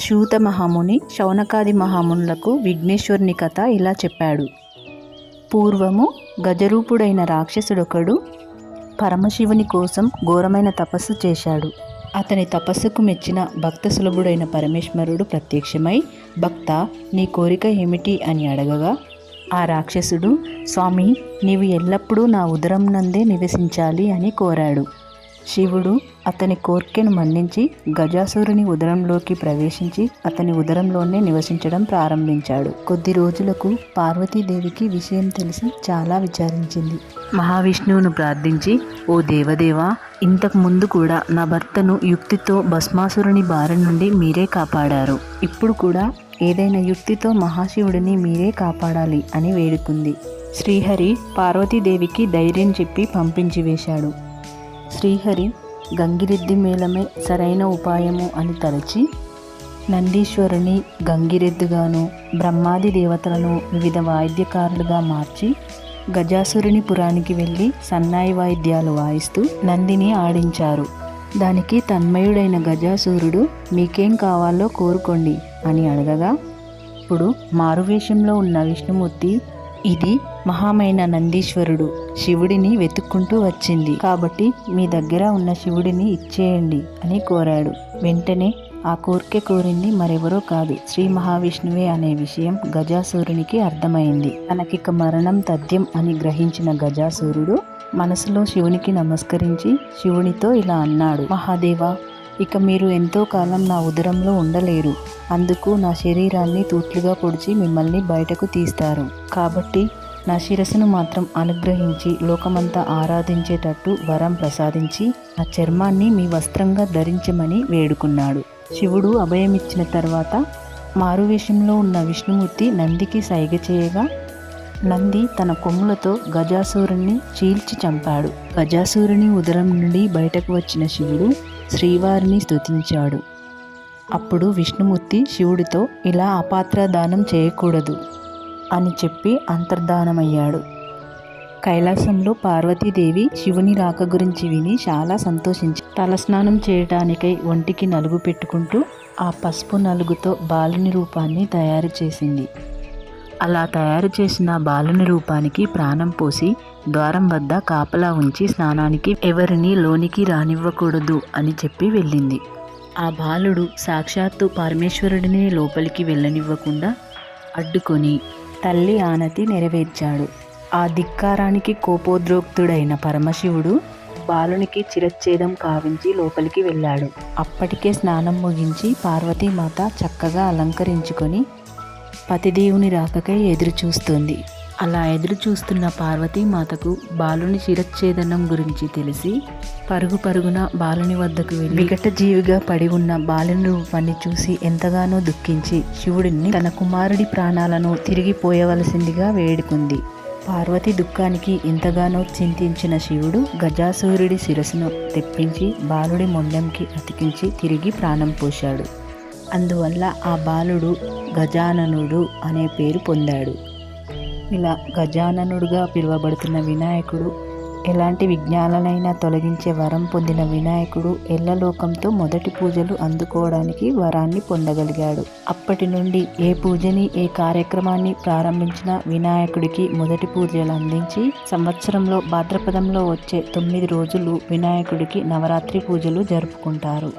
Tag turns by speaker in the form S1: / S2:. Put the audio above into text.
S1: శూత మహాముని శౌనకాది మహామునులకు విఘ్నేశ్వరుని కథ ఇలా చెప్పాడు. పూర్వము గజరూపుడైన రాక్షసుడొకడు పరమశివుని కోసం ఘోరమైన తపస్సు చేశాడు. అతని తపస్సుకు మెచ్చిన భక్త సులభుడైన పరమేశ్వరుడు ప్రత్యక్షమై భక్త నీ కోరిక ఏమిటి? అని అడగగా ఆ రాక్షసుడు స్వామి నీవు ఎల్లప్పుడూ నా ఉదరం నందే నివసించాలి అని కోరాడు. శివుడు అతని కోర్కెను మన్నించి గజాసురుని ఉదరంలోకి ప్రవేశించి అతని ఉదరంలోనే నివసించడం ప్రారంభించాడు. కొద్ది రోజులకు పార్వతీదేవికి విషయం తెలిసి చాలా విచారించింది. మహావిష్ణువును ప్రార్థించి ఓ దేవదేవా ఇంతకు ముందు కూడా నా భర్తను యుక్తితో భస్మాసురుని బారి నుండి మీరే కాపాడారు. ఇప్పుడు కూడా ఏదైనా యుక్తితో మహాశివుడిని మీరే కాపాడాలి అని వేడుకుంది. శ్రీహరి పార్వతీదేవికి ధైర్యం చెప్పి పంపించి వేశాడు. శ్రీహరి గంగిరెద్ది మేళమే సరైన ఉపాయము అని తలచి నందీశ్వరుని గంగిరెద్దుగాను బ్రహ్మాది దేవతలను వివిధ వాయిద్యకారులుగా మార్చి గజాసురుని పురానికి వెళ్ళి సన్నాయి వాయిద్యాలు వాయిస్తూ నందిని ఆడించారు. దానికి తన్మయుడైన గజాసూరుడు మీకేం కావాలో కోరుకోండి అని అడగగా ఇప్పుడు మారువేషంలో ఉన్న విష్ణుమూర్తి ఇది మహామైన నందీశ్వరుడు. శివుడిని వెతుక్కుంటూ వచ్చింది. కాబట్టి మీ దగ్గర ఉన్న శివుడిని ఇచ్చేయండి అని కోరాడు. వెంటనే ఆ కోరిక కోరింది మరెవరో కాదు. శ్రీ మహావిష్ణువే అనే విషయం గజాసూరునికి అర్థమైంది. తనకిక మరణం తథ్యం అని గ్రహించిన గజాసూరుడు మనసులో శివునికి నమస్కరించి శివునితో ఇలా అన్నాడు. మహాదేవా ఇక మీరు ఎంతో కాలం నా ఉదరంలో ఉండలేరు. అందుకు నా శరీరాన్ని తూట్లుగా పొడిచి మిమ్మల్ని బయటకు తీస్తారు. కాబట్టి నా శిరస్సును మాత్రం అనుగ్రహించి లోకమంతా ఆరాధించేటట్టు వరం ప్రసాదించి నా చర్మాన్ని మీ వస్త్రంగా ధరించమని వేడుకున్నాడు. శివుడు అభయమిచ్చిన తర్వాత మారువేషంలో ఉన్న విష్ణుమూర్తి నందికి సైగ చేయగా నంది తన కొమ్ములతో గజాసూరుణ్ణి చీల్చి చంపాడు. గజాసూరుని ఉదరం నుండి బయటకు వచ్చిన శివుడు శ్రీవారిని స్తుతించాడు. అప్పుడు విష్ణుమూర్తి శివుడితో ఇలా అపాత్ర దానం చేయకూడదు. అని చెప్పి అంతర్ధానమయ్యాడు. కైలాసంలో పార్వతీదేవి శివుని రాక గురించి విని చాలా సంతోషించి తలస్నానం చేయటానికై ఒంటికి నలుగు పెట్టుకుంటూ ఆ పసుపు నలుగుతో బాలుని రూపాన్ని తయారు చేసింది. అలా తయారు చేసిన బాలుని రూపానికి ప్రాణం పోసి ద్వారం వద్ద కాపలా ఉంచి స్నానానికి ఎవరిని లోనికి రానివ్వకూడదు అని చెప్పి వెళ్ళింది. ఆ బాలుడు సాక్షాత్తు పరమేశ్వరుడిని లోపలికి వెళ్ళనివ్వకుండా అడ్డుకొని తల్లి ఆనతి నెరవేర్చాడు. ఆ ధిక్కారానికి కోపోద్రోక్తుడైన పరమశివుడు బాలునికి చిరచ్ఛేదం కావించి లోపలికి వెళ్ళాడు. అప్పటికే స్నానం ముగించి పార్వతీమాత చక్కగా అలంకరించుకొని పతిదేవుని రాకకై ఎదురు చూస్తుంది అలా ఎదురు చూస్తున్న పార్వతీమాతకు బాలుని శిరచ్ఛేదనం గురించి తెలిసి పరుగు పరుగున బాలుని వద్దకు వెళ్ళి వికట జీవిగా పడి ఉన్న బాలుని రూపాన్ని చూసి ఎంతగానో దుఃఖించి శివుడిని తన కుమారుడి ప్రాణాలను తిరిగి పోయవలసిందిగా వేడుకుంది. పార్వతి దుఃఖానికి ఎంతగానో చింతించిన శివుడు గజాసూర్యుడి శిరస్సును తెప్పించి బాలుడి మొండంకి అతికించి తిరిగి ప్రాణం పోశాడు. అందువల్ల ఆ బాలుడు గజాననుడు అనే పేరు పొందాడు. ఇలా గజాననుడుగా పిలువబడుతున్న వినాయకుడు ఎలాంటి విజ్ఞానాలైనా తొలగించే వరం పొందిన వినాయకుడు ఎల్లలోకంతో మొదటి పూజలు అందుకోవడానికి వరాన్ని పొందగలిగాడు. అప్పటి నుండి ఏ పూజని ఏ కార్యక్రమాన్ని ప్రారంభించిన వినాయకుడికి మొదటి పూజలు అందించి సంవత్సరంలో భాద్రపదంలో వచ్చే తొమ్మిది రోజులు వినాయకుడికి నవరాత్రి పూజలు జరుపుకుంటారు.